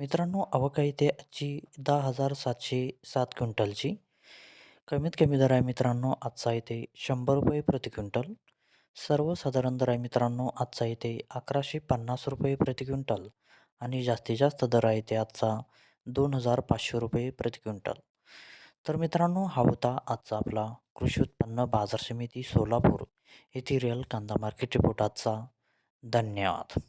मित्रांनो अवका इथे आजची दहा हजार सातशे सात क्विंटलची. कमीत कमी दर आहे मित्रांनो आजचा इथे शंभर रुपये प्रति क्विंटल. सर्वसाधारण दर आहे मित्रांनो आजचा इथे अकराशे पन्नास रुपये प्रति क्विंटल. आणि जास्तीत जास्त दर आहे ते आजचा दोन हजार पाचशे रुपये प्रति क्विंटल. तर मित्रांनो हा होता आजचा आपला कृषी उत्पन्न बाजार समिती सोलापूर येथील रिअल कांदा मार्केट रिपोर्ट आजचा. धन्यवाद.